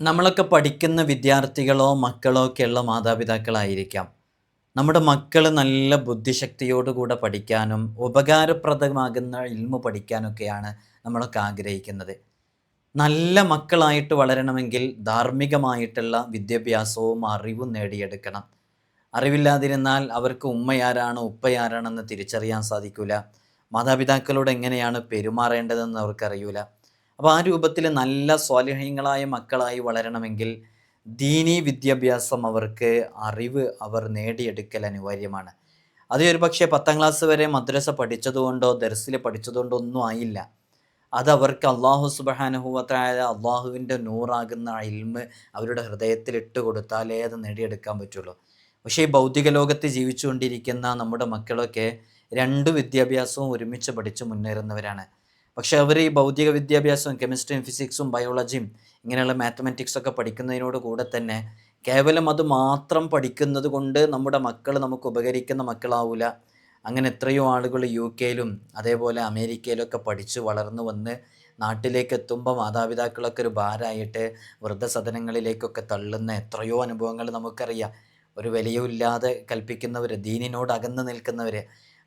നമ്മളൊക്കെ പഠിക്കുന്ന വിദ്യാർത്ഥികളോ മക്കളോ ഒക്കെയുള്ള മാതാപിതാക്കളായിരിക്കാം. നമ്മുടെ മക്കൾ നല്ല ബുദ്ധിശക്തിയോടുകൂടെ പഠിക്കാനും ഉപകാരപ്രദമാകുന്ന ഇൽമ പഠിക്കാനൊക്കെയാണ് നമ്മളൊക്കെ ആഗ്രഹിക്കുന്നത്. നല്ല മക്കളായിട്ട് വളരണമെങ്കിൽ ധാർമ്മികമായിട്ടുള്ള വിദ്യാഭ്യാസവും അറിവും നേടിയെടുക്കണം. അറിവില്ലാതിരുന്നാൽ അവർക്ക് ഉമ്മയാരാണ് ഉപ്പയാരാണെന്ന് തിരിച്ചറിയാൻ സാധിക്കില്ല മാതാപിതാക്കളോട് എങ്ങനെയാണ് പെരുമാറേണ്ടതെന്ന് അവർക്കറിയൂല. അപ്പോൾ ആ രൂപത്തിൽ നല്ല സ്വാലിഹ്യങ്ങളായ മക്കളായി വളരണമെങ്കിൽ ദീനി വിദ്യാഭ്യാസം അവർക്ക് അറിവ് അവർ നേടിയെടുക്കൽ അനിവാര്യമാണ്. അത് ഒരു പക്ഷേ പത്താം ക്ലാസ് വരെ മദ്രസ പഠിച്ചതുകൊണ്ടോ ദർസിൽ പഠിച്ചതുകൊണ്ടോ ഒന്നും ആയില്ല. അത് അവർക്ക് അള്ളാഹു സുബഹാനുഭവത്തായ അള്ളാഹുവിന്റെ നൂറാകുന്ന ഇൽമ് അവരുടെ ഹൃദയത്തിൽ ഇട്ട് കൊടുത്താലേ അത് നേടിയെടുക്കാൻ പറ്റുള്ളൂ. പക്ഷേ ഈ ഭൗതിക ലോകത്ത് ജീവിച്ചുകൊണ്ടിരിക്കുന്ന നമ്മുടെ മക്കളൊക്കെ രണ്ട് വിദ്യാഭ്യാസവും ഒരുമിച്ച് പഠിച്ച് മുന്നേറുന്നവരാണ്. പക്ഷേ അവർ ഈ ഭൗതിക വിദ്യാഭ്യാസവും കെമിസ്ട്രിയും ഫിസിക്സും ബയോളജിയും ഇങ്ങനെയുള്ള മാത്തമാറ്റിക്സ് ഒക്കെ പഠിക്കുന്നതിനോട് കൂടെ തന്നെ കേവലം അത് മാത്രം പഠിക്കുന്നത് കൊണ്ട് നമ്മുടെ മക്കൾ നമുക്ക് ഉപകരിക്കുന്ന മക്കളാവില്ല അങ്ങനെ എത്രയോ ആളുകൾ യു കെയിലും അതേപോലെ അമേരിക്കയിലൊക്കെ പഠിച്ച് വളർന്നു വന്ന് നാട്ടിലേക്ക് എത്തുമ്പോൾ മാതാപിതാക്കളൊക്കെ ഒരു ഭാരമായിട്ട് വൃദ്ധസദനങ്ങളിലേക്കൊക്കെ തള്ളുന്ന എത്രയോ അനുഭവങ്ങൾ നമുക്കറിയാം. ഒരു വിലയുമില്ലാതെ കൽപ്പിക്കുന്നവർ ദീനിനോട് അകന്നു നിൽക്കുന്നവർ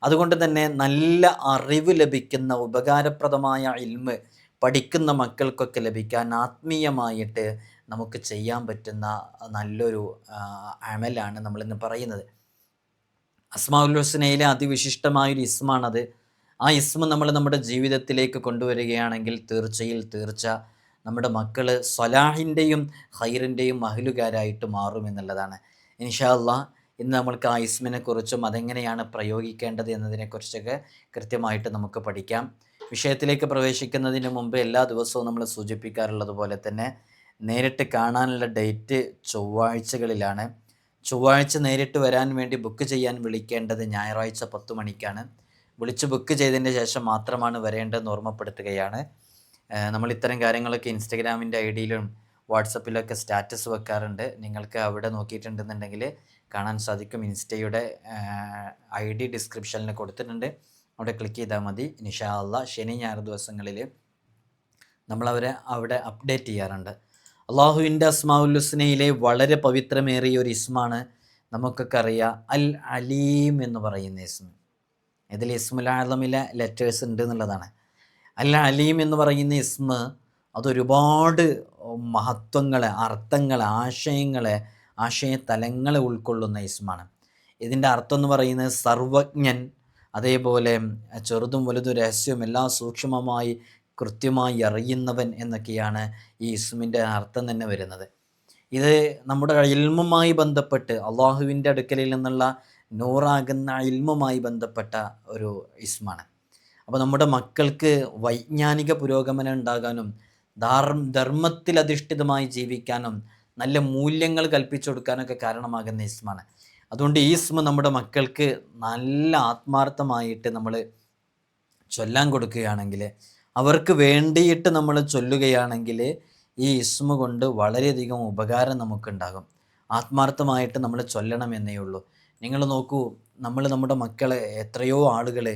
അതുകൊണ്ട് തന്നെ നല്ല അറിവ് ലഭിക്കുന്ന ഉപകാരപ്രദമായ ഇൽമ് പഠിക്കുന്ന മക്കൾക്കൊക്കെ ലഭിക്കാൻ ആത്മീയമായിട്ട് നമുക്ക് ചെയ്യാൻ പറ്റുന്ന നല്ലൊരു അമലാണ് നമ്മളിന്ന് പറയുന്നത്. അസ്മാഉൽ ഹുസ്നയിലെ അതിവിശിഷ്ടമായൊരു ഇസ്മാണത്. ആ ഇസ്മ നമ്മൾ നമ്മുടെ ജീവിതത്തിലേക്ക് കൊണ്ടുവരികയാണെങ്കിൽ തീർച്ചയിൽ തീർച്ച നമ്മുടെ മക്കൾ സ്വലാഹിന്റെയും ഹൈറിന്റെയും മഹലുകാരായിട്ട് മാറുമെന്നുള്ളതാണ് ഇൻഷാ അള്ളാഹ് ഇന്ന് നമ്മൾക്ക് ആ ഇസ്മിനെ കുറിച്ചും അതെങ്ങനെയാണ് പ്രയോഗിക്കേണ്ടത് എന്നതിനെക്കുറിച്ചൊക്കെ കൃത്യമായിട്ട് നമുക്ക് പഠിക്കാം. വിഷയത്തിലേക്ക് പ്രവേശിക്കുന്നതിന് മുമ്പ് എല്ലാ ദിവസവും നമ്മൾ സൂചിപ്പിക്കാറുള്ളത് പോലെ തന്നെ നേരിട്ട് കാണാനുള്ള ഡേറ്റ് ചൊവ്വാഴ്ചകളിലാണ്. ചൊവ്വാഴ്ച നേരിട്ട് വരാൻ വേണ്ടി ബുക്ക് ചെയ്യാൻ വിളിക്കേണ്ടത് ഞായറാഴ്ച പത്ത് മണിക്കാണ്. വിളിച്ച് ബുക്ക് ചെയ്തതിന് ശേഷം മാത്രമാണ് വരേണ്ടതെന്ന് ഓർമ്മപ്പെടുത്തുകയാണ്. നമ്മൾ ഇത്തരം കാര്യങ്ങളൊക്കെ ഇൻസ്റ്റഗ്രാമിന്റെ ഐ ഡിയിലും വാട്സപ്പിലൊക്കെ സ്റ്റാറ്റസ് വെക്കാറുണ്ട്. നിങ്ങൾക്ക് അവിടെ നോക്കിയിട്ടുണ്ടെന്നുണ്ടെങ്കിൽ കാണാൻ സാധിക്കും. ഇൻസ്റ്റയുടെ ഐ ഡി ഡിസ്ക്രിപ്ഷനിൽ കൊടുത്തിട്ടുണ്ട്. അവിടെ ക്ലിക്ക് ചെയ്താൽ മതി. നിഷാ അല്ല ശനി ഞായർ ദിവസങ്ങളിൽ നമ്മളവരെ അവിടെ അപ്ഡേറ്റ് ചെയ്യാറുണ്ട്. അള്ളാഹുവിന്റെ അസ്മാഉല്ലുസ്നയിലെ വളരെ പവിത്രമേറിയ ഒരു ഇസ്മാണ് നമുക്കൊക്കെ അറിയാം. അൽ അലീം എന്ന് പറയുന്ന ഇസ്മ ഇതിൽ ഇസ്മുൽ ലെറ്റേഴ്സ് ഉണ്ട് എന്നുള്ളതാണ്. അൽ അലീം എന്ന് പറയുന്ന ഇസ്മ അതൊരുപാട് മഹത്വങ്ങളെ അർത്ഥങ്ങളെ ആശയങ്ങളെ ആശയതലങ്ങളെ ഉൾക്കൊള്ളുന്ന ഇസ്മാണ് ഇതിന്റെ അർത്ഥം എന്ന് പറയുന്നത് സർവജ്ഞൻ അതേപോലെ ചെറുതും വലുതും രഹസ്യവും എല്ലാം സൂക്ഷ്മമായി കൃത്യമായി അറിയുന്നവൻ എന്നൊക്കെയാണ് ഈ ഇസ്മിന്റെ അർത്ഥം തന്നെ വരുന്നത്. ഇത് നമ്മുടെ ഇൽമുമായി ബന്ധപ്പെട്ട് അള്ളാഹുവിന്റെ അടുക്കലിൽ നിന്നുള്ള നൂറാകുന്ന ഇൽമുമായി ബന്ധപ്പെട്ട ഒരു ഇസ്മാണ് അപ്പോൾ നമ്മുടെ മക്കൾക്ക് വൈജ്ഞാനിക പുരോഗമനം ഉണ്ടാകാനും ധർമ്മത്തിൽ അധിഷ്ഠിതമായി ജീവിക്കാനും നല്ല മൂല്യങ്ങൾ കൽപ്പിച്ചു കൊടുക്കാനൊക്കെ കാരണമാകുന്ന ഈസ്മാണ്. അതുകൊണ്ട് ഈസ്മ നമ്മുടെ മക്കൾക്ക് നല്ല ആത്മാർത്ഥമായിട്ട് നമ്മൾ ചൊല്ലാൻ കൊടുക്കുകയാണെങ്കിൽ അവർക്ക് വേണ്ടിയിട്ട് നമ്മൾ ചൊല്ലുകയാണെങ്കിൽ ഈ ഇസ്മ കൊണ്ട് വളരെയധികം ഉപകാരം നമുക്കുണ്ടാകും. ആത്മാർത്ഥമായിട്ട് നമ്മൾ ചൊല്ലണം എന്നേ ഉള്ളൂ. നിങ്ങൾ നോക്കൂ നമ്മൾ നമ്മുടെ മക്കളെ എത്രയോ ആളുകൾ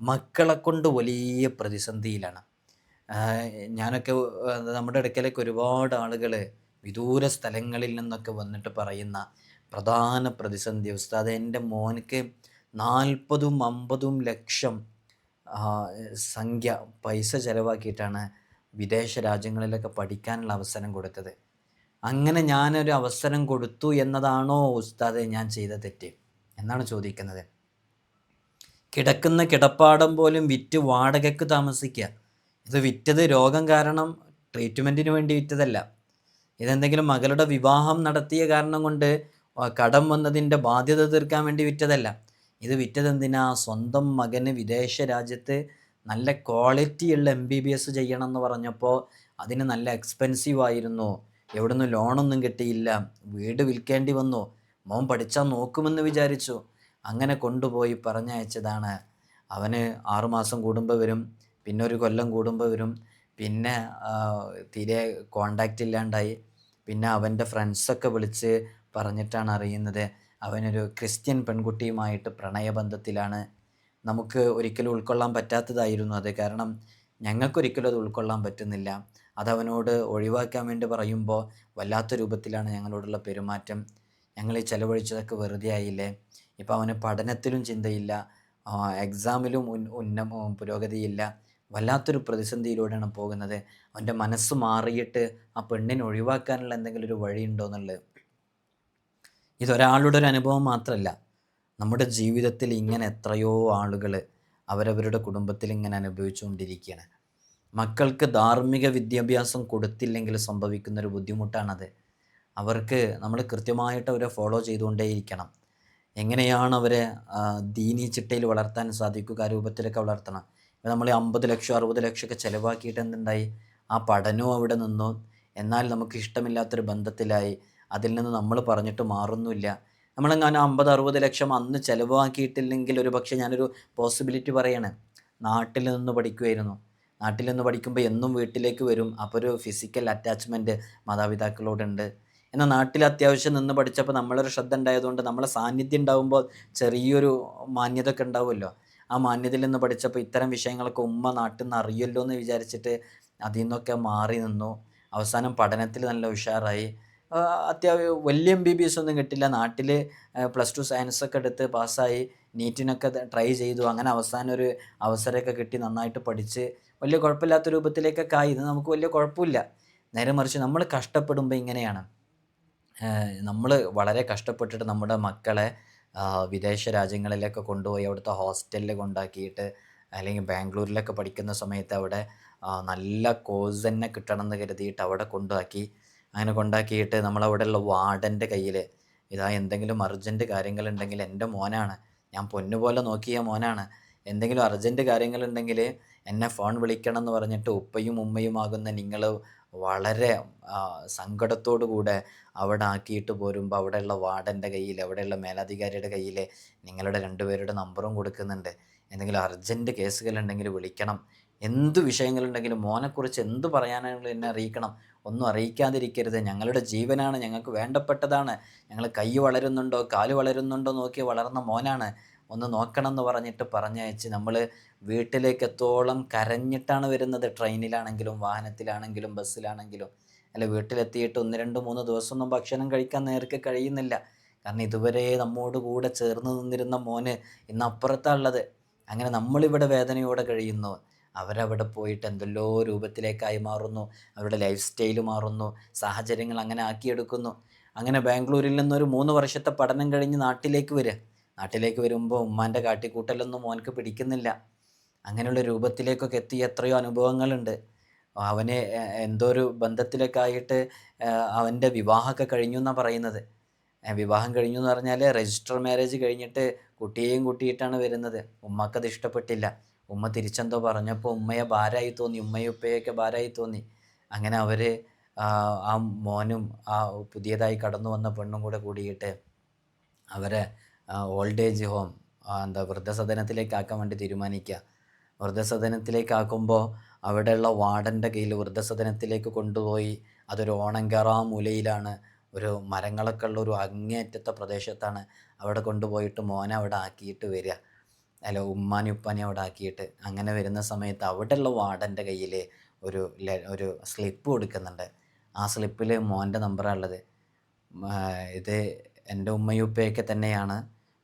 മക്കളെ കൊണ്ട് വലിയ പ്രതിസന്ധിയിലാണ്. ഞാനൊക്കെ നമ്മുടെ ഇടയ്ക്കിലേക്ക് ഒരുപാട് ആളുകൾ വിദൂര സ്ഥലങ്ങളിൽ നിന്നൊക്കെ വന്നിട്ട് പറയുന്ന പ്രധാന പ്രതിസന്ധി ഉസ്താദ് എന്റെ മോനക്ക് നാൽപ്പതും അമ്പതും ലക്ഷം സംഖ്യ പൈസ ചിലവാക്കിയിട്ടാണ് വിദേശ രാജ്യങ്ങളിലൊക്കെ പഠിക്കാനുള്ള അവസരം കൊടുത്തത്. അങ്ങനെ ഞാനൊരു അവസരം കൊടുത്തു എന്നതാണോ ഉസ്താദെ ഞാൻ ചെയ്ത തെറ്റ് എന്നാണ് ചോദിക്കുന്നത്. കിടക്കുന്ന കിടപ്പാടം പോലും വിറ്റ് വാടകയ്ക്ക് താമസിക്കുക. ഇത് വിറ്റത് രോഗം കാരണം ട്രീറ്റ്മെന്റിന് വേണ്ടി വിറ്റതല്ല. ഇതെന്തെങ്കിലും മകളുടെ വിവാഹം നടത്തിയ കാരണം കൊണ്ട് കടം വന്നതിന്റെ ബാധ്യത തീർക്കാൻ വേണ്ടി വിറ്റതല്ല. ഇത് വിറ്റതെന്തിനാ? സ്വന്തം മകന് വിദേശ രാജ്യത്ത് നല്ല ക്വാളിറ്റിയുള്ള എം ബി ബി എസ് ചെയ്യണം എന്ന് പറഞ്ഞപ്പോൾ അതിന് നല്ല എക്സ്പെൻസീവ് ആയിരുന്നു. എവിടുന്ന് ലോണൊന്നും കിട്ടിയില്ല. വീട് വിൽക്കേണ്ടി വന്നു. മോൻ പഠിച്ചാൽ നോക്കുമെന്ന് വിചാരിച്ചു. അങ്ങനെ കൊണ്ടുപോയി പറഞ്ഞയച്ചതാണ്. അവന് ആറുമാസം കൂടുമ്പോൾ വരും. പിന്നെ ഒരു കൊല്ലം കൂടുമ്പോൾ വരും പിന്നെ തീരെ കോണ്ടാക്റ്റ് ഇല്ലാണ്ടായി. പിന്നെ അവന്റെ ഫ്രണ്ട്സൊക്കെ വിളിച്ച് പറഞ്ഞിട്ടാണ് അറിയുന്നത്. അവനൊരു ക്രിസ്ത്യൻ പെൺകുട്ടിയുമായിട്ട് പ്രണയബന്ധത്തിലാണ്. നമുക്ക് ഒരിക്കലും ഉൾക്കൊള്ളാൻ പറ്റാത്തതായിരുന്നു അത്. കാരണം ഞങ്ങൾക്കൊരിക്കലും അത് ഉൾക്കൊള്ളാൻ പറ്റുന്നില്ല. അതവനോട് ഒഴിവാക്കാൻ വേണ്ടി പറയുമ്പോൾ വല്ലാത്ത രൂപത്തിലാണ് ഞങ്ങളോടുള്ള പെരുമാറ്റം. ഞങ്ങൾ ഈ ചിലവഴിച്ചതൊക്കെ വെറുതെ ആയില്ലേ? ഇപ്പോൾ അവന് പഠനത്തിലും ചിന്തയില്ല. എക്സാമിലും ഉന്ന പുരോഗതിയില്ല. വല്ലാത്തൊരു പ്രതിസന്ധിയിലൂടെയാണ് പോകുന്നത്. അവന്റെ മനസ്സ് മാറിയിട്ട് ആ പെണ്ണിനെ ഒഴിവാക്കാനുള്ള എന്തെങ്കിലും ഒരു വഴിയുണ്ടോ എന്നുള്ളത്. ഇതൊരാളുടെ ഒരു അനുഭവം മാത്രമല്ല. നമ്മുടെ ജീവിതത്തിൽ ഇങ്ങനെ എത്രയോ ആളുകൾ അവരവരുടെ കുടുംബത്തിൽ ഇങ്ങനെ അനുഭവിച്ചുകൊണ്ടിരിക്കുകയാണ്. മക്കൾക്ക് ധാർമ്മിക വിദ്യാഭ്യാസം കൊടുത്തില്ലെങ്കിൽ സംഭവിക്കുന്ന ഒരു ബുദ്ധിമുട്ടാണത്. അവർക്ക് നമ്മൾ കൃത്യമായിട്ട് അവരെ ഫോളോ ചെയ്തുകൊണ്ടേയിരിക്കണം. എങ്ങനെയാണ് അവരെ ദീനി ചിട്ടയിൽ വളർത്താൻ സാധിക്കുക രൂപത്തിലൊക്കെ വളർത്തണം. നമ്മൾ അമ്പത് ലക്ഷം അറുപത് ലക്ഷമൊക്കെ ചിലവാക്കിയിട്ട് എന്തുണ്ടായി? ആ പഠനവും അവിടെ നിന്നു. എന്നാൽ നമുക്ക് ഇഷ്ടമില്ലാത്തൊരു ബന്ധത്തിലായി. അതിൽ നിന്ന് നമ്മൾ പറഞ്ഞിട്ട് മാറുന്നില്ല ഞാൻ അമ്പത് അറുപത് ലക്ഷം അന്ന് ചിലവാക്കിയിട്ടില്ലെങ്കിൽ ഒരു പക്ഷേ ഞാനൊരു പോസിബിലിറ്റി പറയണേ. നാട്ടിൽ നിന്ന് പഠിക്കുമായിരുന്നു നാട്ടിൽ നിന്ന് പഠിക്കുമ്പോൾ എന്നും വീട്ടിലേക്ക് വരും. അപ്പോൾ ഒരു ഫിസിക്കൽ അറ്റാച്ച്മെന്റ് മാതാപിതാക്കളോടുണ്ട്. എന്നാൽ നാട്ടിൽ അത്യാവശ്യം നിന്ന് പഠിച്ചപ്പോൾ നമ്മളൊരു ശ്രദ്ധ ഉണ്ടായതുകൊണ്ട് നമ്മളെ സാന്നിധ്യം ഉണ്ടാകുമ്പോൾ ചെറിയൊരു മാന്യത ഒക്കെ ഉണ്ടാവുമല്ലോ. ആ മാന്യതയിൽ നിന്ന് പഠിച്ചപ്പോൾ ഇത്തരം വിഷയങ്ങളൊക്കെ ഉമ്മ നാട്ടിൽ നിന്ന് അറിയല്ലോ എന്ന് വിചാരിച്ചിട്ട് അതിൽ നിന്നൊക്കെ മാറി നിന്നു. അവസാനം പഠനത്തിൽ നല്ല ഉഷാറായി. അത്യാവശ്യം വലിയ എം ബി ബി എസ് ഒന്നും കിട്ടില്ല. നാട്ടിൽ പ്ലസ് ടു സയൻസ് ഒക്കെ എടുത്ത് പാസ്സായി. നീറ്റിനൊക്കെ ട്രൈ ചെയ്തു. അങ്ങനെ അവസാനം ഒരു അവസരമൊക്കെ കിട്ടി നന്നായിട്ട് പഠിച്ച്. വലിയ കുഴപ്പമില്ലാത്ത രൂപത്തിലേക്കൊക്കെ ആയി. ഇത് നമുക്ക് വലിയ കുഴപ്പമില്ല. നേരെ മറിച്ച് നമ്മൾ കഷ്ടപ്പെടുമ്പോൾ ഇങ്ങനെയാണ്. നമ്മൾ വളരെ കഷ്ടപ്പെട്ടിട്ട് നമ്മുടെ മക്കളെ വിദേശ രാജ്യങ്ങളിലൊക്കെ കൊണ്ടുപോയി അവിടുത്തെ ഹോസ്റ്റലിൽ കൊണ്ടാക്കിയിട്ട് അല്ലെങ്കിൽ ബാംഗ്ലൂരിലൊക്കെ പഠിക്കുന്ന സമയത്ത് അവിടെ നല്ല കോഴ്സ് തന്നെ കിട്ടണം എന്ന് കരുതിയിട്ട് അവിടെ കൊണ്ടാക്കി. അങ്ങനെ കൊണ്ടാക്കിയിട്ട് നമ്മളവിടെയുള്ള വാർഡന്റെ കയ്യിൽ ഇതാ എന്തെങ്കിലും അർജന്റ് കാര്യങ്ങളുണ്ടെങ്കിൽ എന്റെ മോനാണ് ഞാൻ പൊന്നുപോലെ നോക്കിയ മോനാണ് എന്തെങ്കിലും അർജന്റ് കാര്യങ്ങളുണ്ടെങ്കിൽ എന്നെ ഫോൺ വിളിക്കണം എന്ന് പറഞ്ഞിട്ട് ഉപ്പയും ഉമ്മയുമാകുന്ന നിങ്ങൾ വളരെ സങ്കടത്തോടു കൂടെ അവിടെ ആക്കിയിട്ട് പോരുമ്പോൾ അവിടെയുള്ള വാർഡന്റെ കയ്യിൽ അവിടെയുള്ള മേലധികാരിയുടെ കയ്യിൽ നിങ്ങളുടെ രണ്ടുപേരുടെ നമ്പറും കൊടുക്കുന്നുണ്ട്. എന്തെങ്കിലും അർജന്റ് കേസുകളുണ്ടെങ്കിൽ വിളിക്കണം. എന്ത് വിഷയങ്ങളുണ്ടെങ്കിലും മോനെക്കുറിച്ച് എന്ത് പറയാനാണെങ്കിലും എന്നെ അറിയിക്കണം. ഒന്നും അറിയിക്കാതിരിക്കരുത്. ഞങ്ങളുടെ ജീവനാണ് ഞങ്ങൾക്ക് വേണ്ടപ്പെട്ടതാണ്. ഞങ്ങൾ കൈ വളരുന്നുണ്ടോ കാൽ വളരുന്നുണ്ടോ നോക്കി വളർന്ന മോനാണ്. ഒന്ന് നോക്കണം എന്ന് പറഞ്ഞിട്ട് പറഞ്ഞയച്ച് നമ്മൾ വീട്ടിലേക്ക് എത്തോളം കരഞ്ഞിട്ടാണ് വരുന്നത്. ട്രെയിനിലാണെങ്കിലും വാഹനത്തിലാണെങ്കിലും ബസ്സിലാണെങ്കിലും. അല്ല വീട്ടിലെത്തിയിട്ട് ഒന്ന് രണ്ട് മൂന്ന് ദിവസമൊന്നും ഭക്ഷണം കഴിക്കാൻ നേർക്ക് കഴിയുന്നില്ല. കാരണം ഇതുവരെ നമ്മോട് കൂടെ ചേർന്ന് നിന്നിരുന്ന മോന് ഇന്ന് അപ്പുറത്താണുള്ളത് അങ്ങനെ നമ്മളിവിടെ വേദനയോടെ കഴിയുന്നു. അവരവിടെ പോയിട്ട് എന്തെല്ലോ രൂപത്തിലേക്കായി മാറുന്നു. അവരുടെ ലൈഫ് സ്റ്റൈൽ മാറുന്നു. സാഹചര്യങ്ങൾ അങ്ങനെ ആക്കിയെടുക്കുന്നു. അങ്ങനെ ബാംഗ്ലൂരിൽ നിന്നൊരു മൂന്ന് വർഷത്തെ പഠനം കഴിഞ്ഞ് നാട്ടിലേക്ക് വരിക. നാട്ടിലേക്ക് വരുമ്പോൾ ഉമ്മാന്റെ കാട്ടിക്കൂട്ടലൊന്നും മോനക്ക് പിടിക്കുന്നില്ല. അങ്ങനെയുള്ള രൂപത്തിലേക്കൊക്കെ എത്തി എത്രയോ അനുഭവങ്ങളുണ്ട്. അവനെ എന്തോ ഒരു ബന്ധത്തിലൊക്കെ ആയിട്ട് അവന്റെ വിവാഹമൊക്കെ കഴിഞ്ഞു എന്നാണ് പറയുന്നത്. വിവാഹം കഴിഞ്ഞു എന്ന് പറഞ്ഞാൽ രജിസ്റ്റർ മാരേജ് കഴിഞ്ഞിട്ട് കുട്ടിയെയും കൂട്ടിയിട്ടാണ് വരുന്നത്. ഉമ്മക്കത് ഇഷ്ടപ്പെട്ടില്ല. ഉമ്മ തിരിച്ചെന്തോ പറഞ്ഞപ്പോൾ ഉമ്മയെ ഭാരമായി തോന്നി ഉമ്മയും ഉപ്പയൊക്കെ ഭാരമായി തോന്നി. അങ്ങനെ അവർ ആ മോനും ആ പുതിയതായി കടന്നു വന്ന പെണ്ണും കൂടെ കൂടിയിട്ട് അവരെ ഓൾഡ് ഏജ് ഹോം എന്താ വൃദ്ധസദനത്തിലേക്കാക്കാൻ വേണ്ടി തീരുമാനിക്കുക. വൃദ്ധസദനത്തിലേക്കാക്കുമ്പോൾ അവിടെയുള്ള വാർഡന്റെ കയ്യിൽ വൃദ്ധസദനത്തിലേക്ക് കൊണ്ടുപോയി അതൊരു ഓണങ്കറ മൂലയിലാണ് ഒരു മരങ്ങളൊക്കെ ഉള്ള ഒരു അങ്ങേയറ്റത്തെ പ്രദേശത്താണ് അവിടെ കൊണ്ടുപോയിട്ട് മോനെ അവിടെ ആക്കിയിട്ട് വരിക. അല്ല ഉമ്മാനി ഉപ്പാനി അവിടെ ആക്കിയിട്ട് അങ്ങനെ വരുന്ന സമയത്ത് അവിടെയുള്ള വാർഡന്റെ കയ്യിൽ ഒരു ഒരു സ്ലിപ്പ് കൊടുക്കുന്നുണ്ട്. ആ സ്ലിപ്പിൽ മോന്റെ നമ്പറാണ് ഉള്ളത്. ഇത് എന്റെ ഉമ്മയും ഉപ്പയൊക്കെ തന്നെയാണ്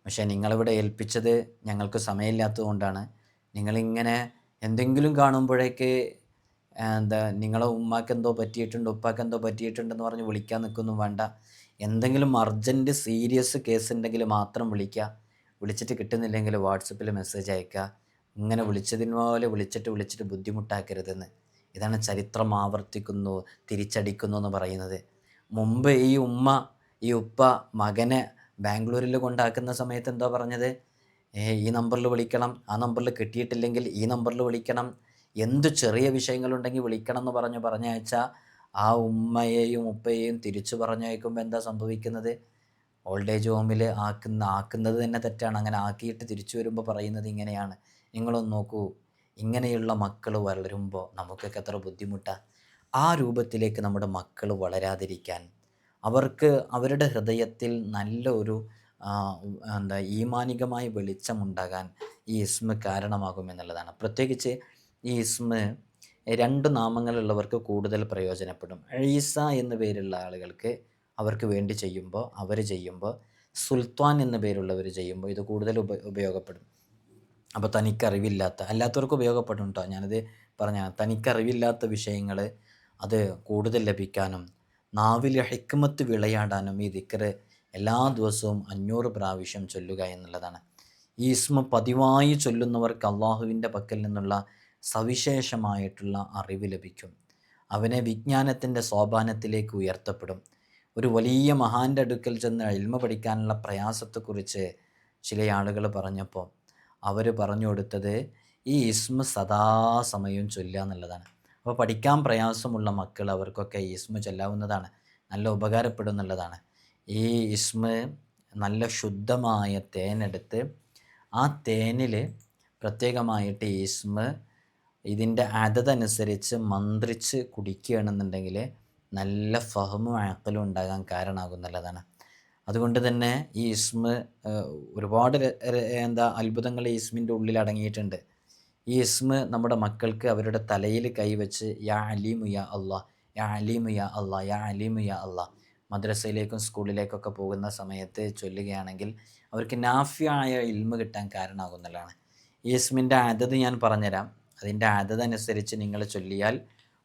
പക്ഷേ നിങ്ങളിവിടെ ഏൽപ്പിച്ചത് ഞങ്ങൾക്ക് സമയമില്ലാത്തത് കൊണ്ടാണ് നിങ്ങളിങ്ങനെ എന്തെങ്കിലും കാണുമ്പോഴേക്ക് എന്താ നിങ്ങളെ ഉമ്മാക്ക് എന്തോ പറ്റിയിട്ടുണ്ട് ഉപ്പാക്ക് എന്തോ പറ്റിയിട്ടുണ്ടെന്ന് പറഞ്ഞ് വിളിക്കാൻ നിൽക്കൊന്നും വേണ്ട. എന്തെങ്കിലും അർജന്റ് സീരിയസ് കേസ് ഉണ്ടെങ്കിൽ മാത്രം വിളിക്കുക. വിളിച്ചിട്ട് കിട്ടുന്നില്ലെങ്കിൽ വാട്സപ്പിൽ മെസ്സേജ് അയക്കുക. ഇങ്ങനെ വിളിച്ചതിന് പോലെ വിളിച്ചിട്ട് വിളിച്ചിട്ട് ബുദ്ധിമുട്ടാക്കരുതെന്ന്. ഇതാണ് ചരിത്രം ആവർത്തിക്കുന്നു തിരിച്ചടിക്കുന്നു എന്ന് പറയുന്നത്. മുമ്പ് ഈ ഉമ്മ ഈ ഉപ്പ മകനെ ബാംഗ്ലൂരിൽ കൊണ്ടാക്കുന്ന സമയത്ത് എന്താ പറഞ്ഞത്? ഈ നമ്പറിൽ വിളിക്കണം. ആ നമ്പറിൽ കിട്ടിയിട്ടില്ലെങ്കിൽ ഈ നമ്പറിൽ വിളിക്കണം. എന്ത് ചെറിയ വിഷയങ്ങളുണ്ടെങ്കിൽ വിളിക്കണം എന്ന് പറഞ്ഞ് പറഞ്ഞയച്ച ആ ഉമ്മയെയും ഉപ്പയെയും തിരിച്ചു പറഞ്ഞയക്കുമ്പോൾ എന്താ സംഭവിക്കുന്നത്? ഓൾഡ് ഏജ് ഹോമിൽ ആക്കുന്ന ആക്കുന്നത് തന്നെ തെറ്റാണ്. അങ്ങനെ ആക്കിയിട്ട് തിരിച്ചു വരുമ്പോൾ പറയുന്നത് ഇങ്ങനെയാണ്. നിങ്ങളൊന്ന് നോക്കൂ. ഇങ്ങനെയുള്ള മക്കൾ വളരുമ്പോൾ നമുക്കൊക്കെ എത്ര ബുദ്ധിമുട്ടാണ് ആ രൂപത്തിലേക്ക് നമ്മുടെ മക്കൾ വളരാതിരിക്കാൻ അവർക്ക് അവരുടെ ഹൃദയത്തിൽ നല്ല ഒരു എന്താ ഈമാനികമായ വെളിച്ചമുണ്ടാകാൻ ഈ ഇസ്മ കാരണമാകുമെന്നുള്ളതാണ് പ്രത്യേകിച്ച് ഈ ഇസ്മ രണ്ട് നാമങ്ങളുള്ളവർക്ക് കൂടുതൽ പ്രയോജനപ്പെടും. ഈസ എന്ന പേരുള്ള ആളുകൾക്ക് അവർക്ക് വേണ്ടി ചെയ്യുമ്പോൾ അവർ ചെയ്യുമ്പോൾ സുൽത്താൻ എന്ന പേരുള്ളവർ ചെയ്യുമ്പോൾ ഇത് കൂടുതൽ ഉപ ഉപയോഗപ്പെടും. അപ്പോൾ തനിക്കറിവില്ലാത്ത അല്ലാത്തവർക്ക് ഉപയോഗപ്പെടും കേട്ടോ ഞാനത് പറഞ്ഞ തനിക്കറിവില്ലാത്ത വിഷയങ്ങൾ അത് കൂടുതൽ ലഭിക്കാനും നാവിൽ ഹിക്മത്ത് വിളയാടാനും ഈ ദിക്കറ് എല്ലാ ദിവസവും അഞ്ഞൂറ് പ്രാവശ്യം ചൊല്ലുക എന്നുള്ളതാണ്. ഈ ഇസ്മ പതിവായി ചൊല്ലുന്നവർക്ക് അള്ളാഹുവിന്റെ പക്കൽ നിന്നുള്ള സവിശേഷമായിട്ടുള്ള അറിവ് ലഭിക്കും. അവനെ വിജ്ഞാനത്തിന്റെ സോപാനത്തിലേക്ക് ഉയർത്തപ്പെടും. ഒരു വലിയ മഹാന്റെ അടുക്കൽ ചെന്ന് എൽമ പഠിക്കാനുള്ള പ്രയാസത്തെക്കുറിച്ച് ചില ആളുകൾ പറഞ്ഞപ്പോൾ അവർ പറഞ്ഞു കൊടുത്തത് ഈ ഇസ്മ സദാസമയവും ചൊല്ലുക എന്നുള്ളതാണ്. അപ്പോൾ പഠിക്കാൻ പ്രയാസമുള്ള മക്കൾ അവർക്കൊക്കെ ഇസ്മ ചെല്ലാവുന്നതാണ്. നല്ല ഉപകാരപ്പെടുന്നുള്ളതാണ് ഈ ഇസ്മ നല്ല ശുദ്ധമായ തേനെടുത്ത് ആ തേനിൽ പ്രത്യേകമായിട്ട് ഇസ്മ ഇതിന്റെ അതതനുസരിച്ച് മന്ത്രിച്ച് കുടിക്കുകയാണെന്നുണ്ടെങ്കിൽ നല്ല ഫഹമും ആക്കലും ഉണ്ടാകാൻ കാരണമാകുന്നുള്ളതാണ് അതുകൊണ്ട് തന്നെ ഈ ഇസ്മ ഒരുപാട് എന്താ അത്ഭുതങ്ങൾ ഈ ഇസ്മിന്റെ ഉള്ളിൽ അടങ്ങിയിട്ടുണ്ട്. ഈ ഇസ്മ നമ്മുടെ മക്കൾക്ക് അവരുടെ തലയിൽ കൈവച്ച് യാ അലീമു യാ അള്ളാ യാ അലീമു യാ അള്ളാ യാ അലീമു യാ അള്ളാ. മദ്രസയിലേക്കും സ്കൂളിലേക്കൊക്കെ പോകുന്ന സമയത്ത് ചൊല്ലുകയാണെങ്കിൽ അവർക്ക് നാഫ്യായ ഇൽമ കിട്ടാൻ കാരണമാകുന്നതാണ്. ഈ ഇസ്മിന്റെ അതത് ഞാൻ പറഞ്ഞുതരാം. അതിന്റെ അതതനുസരിച്ച് നിങ്ങൾ ചൊല്ലിയാൽ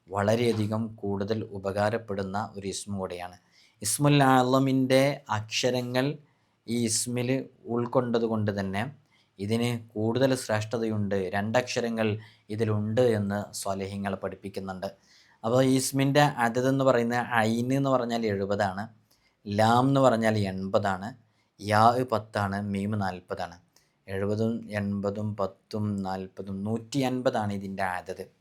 വളരെയധികം കൂടുതൽ ഉപകാരപ്പെടുന്ന ഒരു ഇസ്മ കൂടെയാണ്. ഇസ്മുൽ ആലമിന്റെ അക്ഷരങ്ങൾ ഈ ഇസ്മിൽ ഉൾക്കൊണ്ടതുകൊണ്ട് തന്നെ ഇതിന് കൂടുതൽ ശ്രേഷ്ഠതയുണ്ട്. രണ്ടക്ഷരങ്ങൾ ഇതിലുണ്ട് എന്ന് സ്വാലേഹ്യങ്ങൾ പഠിപ്പിക്കുന്നുണ്ട്. അപ്പോൾ ഈസ്മിന്റെ അതെന്ന് പറയുന്ന ഐന് എന്ന് പറഞ്ഞാൽ എഴുപതാണ്. ലാം എന്ന് പറഞ്ഞാൽ എൺപതാണ്. യാ പത്താണ് മീം നാൽപ്പതാണ്. എഴുപതും എൺപതും പത്തും നാൽപ്പതും നൂറ്റി അൻപതാണ് ഇതിന്റെ ആദത്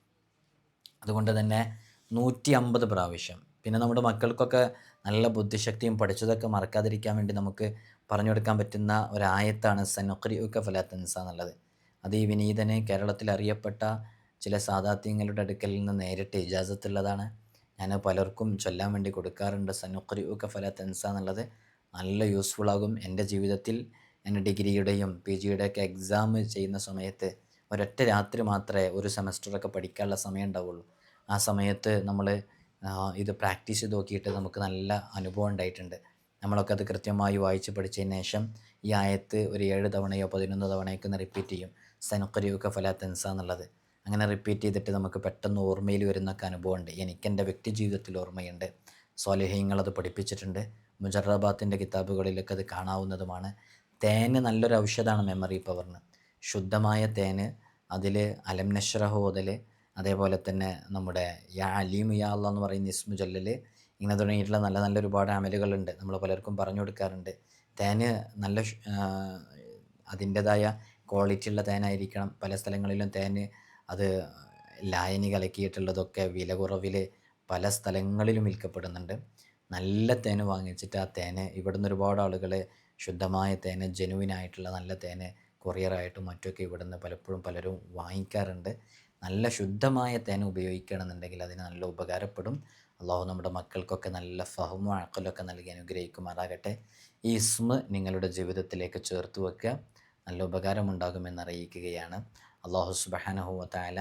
അതുകൊണ്ട് തന്നെ നൂറ്റി അമ്പത് പ്രാവശ്യം. പിന്നെ നമ്മുടെ മക്കൾക്കൊക്കെ നല്ല ബുദ്ധിശക്തിയും പഠിച്ചതൊക്കെ മറക്കാതിരിക്കാൻ വേണ്ടി നമുക്ക് പറഞ്ഞു കൊടുക്കാൻ പറ്റുന്ന ഒരായത്താണ് സനുഖരി ഉക്ക ഫലാത്തൻസ എന്നുള്ളത്. അത് ഈ വിനീതനെ കേരളത്തിൽ അറിയപ്പെട്ട ചില സാധാത്യങ്ങളുടെ അടുക്കൽ നിന്ന് നേരിട്ട് ഇജാസത്തുള്ളതാണ്. ഞാൻ പലർക്കും ചൊല്ലാൻ വേണ്ടി കൊടുക്കാറുണ്ട് സനുഖരി ഉക്ക എന്നുള്ളത്. നല്ല യൂസ്ഫുൾ ആകും. എന്റെ ജീവിതത്തിൽ ഞാൻ ഡിഗ്രിയുടെയും പി ജിയുടെയൊക്കെ എക്സാം ചെയ്യുന്ന സമയത്ത് ഒരൊറ്റ രാത്രി മാത്രമേ ഒരു സെമസ്റ്ററൊക്കെ പഠിക്കാനുള്ള സമയം ഉണ്ടാവുള്ളൂ. ആ സമയത്ത് നമ്മൾ ഇത് പ്രാക്ടീസ് ചെയ്ത് നോക്കിയിട്ട് നമുക്ക് നല്ല അനുഭവം ഉണ്ടായിട്ടുണ്ട്. നമ്മളൊക്കെ അത് കൃത്യമായി വായിച്ച് പഠിച്ചതിന് ശേഷം ഈ ആയത്ത് ഒരു ഏഴ് തവണയോ പതിനൊന്ന് തവണയൊക്കെ ഒന്ന് റിപ്പീറ്റ് ചെയ്യും. സനക്കുരിയൊക്കെ ഫല തെൻസ എന്നുള്ളത്. അങ്ങനെ റിപ്പീറ്റ് ചെയ്തിട്ട് നമുക്ക് പെട്ടെന്ന് ഓർമ്മയിൽ വരുന്നൊക്കെ അനുഭവമുണ്ട്. എനിക്ക് എന്റെ വ്യക്തി ജീവിതത്തിൽ ഓർമ്മയുണ്ട്. സ്വാലിഹ്യങ്ങൾ അത് പഠിപ്പിച്ചിട്ടുണ്ട്. മുജറബാത്തിന്റെ കിതാബുകളിലൊക്കെ അത് കാണാവുന്നതുമാണ്. തേന് നല്ലൊരു ഔഷധമാണ് മെമ്മറി പവറിന് ശുദ്ധമായ തേന് അതിൽ അലം അതേപോലെ തന്നെ നമ്മുടെ യാ അലീം യാ എന്ന് പറയുന്ന ഇസ്മു ജല്ലൽ ഇങ്ങനെ തുടങ്ങിയിട്ടുള്ള നല്ല നല്ല ഒരുപാട് അമലുകളുണ്ട്. നമ്മൾ പലർക്കും പറഞ്ഞു കൊടുക്കാറുണ്ട്. തേന് നല്ല അതിന്റേതായ ക്വാളിറ്റി ഉള്ള തേനായിരിക്കണം. പല സ്ഥലങ്ങളിലും തേന് അത് ലായനി കലക്കിയിട്ടുള്ളതൊക്കെ വില കുറവിൽ പല സ്ഥലങ്ങളിലും വിൽക്കപ്പെടുന്നുണ്ട്. നല്ല തേന് വാങ്ങിച്ചിട്ട് ആ തേന് ഇവിടുന്ന് ഒരുപാട് ആളുകൾ ശുദ്ധമായ തേന് ജെനുവിനായിട്ടുള്ള നല്ല തേന് കൊറിയറായിട്ടും മറ്റൊക്കെ ഇവിടുന്ന് പലപ്പോഴും പലരും വാങ്ങിക്കാറുണ്ട്. നല്ല ശുദ്ധമായ തേൻ ഉപയോഗിക്കണമെന്നുണ്ടെങ്കിൽ അതിന് നല്ല ഉപകാരപ്പെടും. അള്ളാഹു നമ്മുടെ മക്കൾക്കൊക്കെ നല്ല ഫഹമും അക്കലൊക്കെ നൽകി അനുഗ്രഹിക്കുമാറാകട്ടെ. ഈ ഇസ്മ നിങ്ങളുടെ ജീവിതത്തിലേക്ക് ചേർത്ത് വെക്കുക. നല്ല ഉപകാരമുണ്ടാകുമെന്ന് അറിയിക്കുകയാണ്. അള്ളാഹു സുബഹാനഹുവത്തായ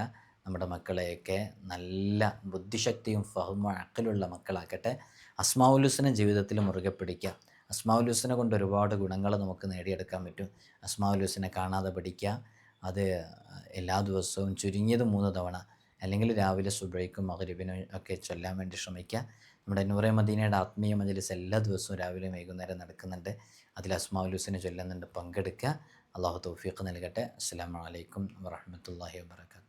നമ്മുടെ മക്കളെയൊക്കെ നല്ല ബുദ്ധിശക്തിയും ഫഹമും അക്കലുള്ള മക്കളാക്കട്ടെ. അസ്മാവുലുസിനെ ജീവിതത്തിൽ മുറുകെ പിടിക്കുക. അസ്മാവുലുസിനെ കൊണ്ട് ഒരുപാട് ഗുണങ്ങൾ നമുക്ക് നേടിയെടുക്കാൻ പറ്റും. അസ്മാവുലുസിനെ കാണാതെ പഠിക്കുക. അത് എല്ലാ ദിവസവും ചുരുങ്ങിയത് മൂന്ന് തവണ. അല്ലെങ്കിൽ രാവിലെ സുബ്രയ്ക്കും മകരിബിനും ഒക്കെ ചൊല്ലാൻ വേണ്ടി ശ്രമിക്കുക. നമ്മുടെ നൂറെ മദീനയുടെ ആത്മീയ മജലിസ് എല്ലാ ദിവസവും രാവിലെയും വൈകുന്നേരം നടക്കുന്നുണ്ട്. അതിൽ അസ്മാവുലുസിനെ ചൊല്ലുന്നുണ്ട്. പങ്കെടുക്കുക. അള്ളാഹു തൗഫീഖ് നൽകട്ടെ. അസ്സാം വലൈക്കും വാഹമത്തല്ലാഹി വാബർക്കാത്തു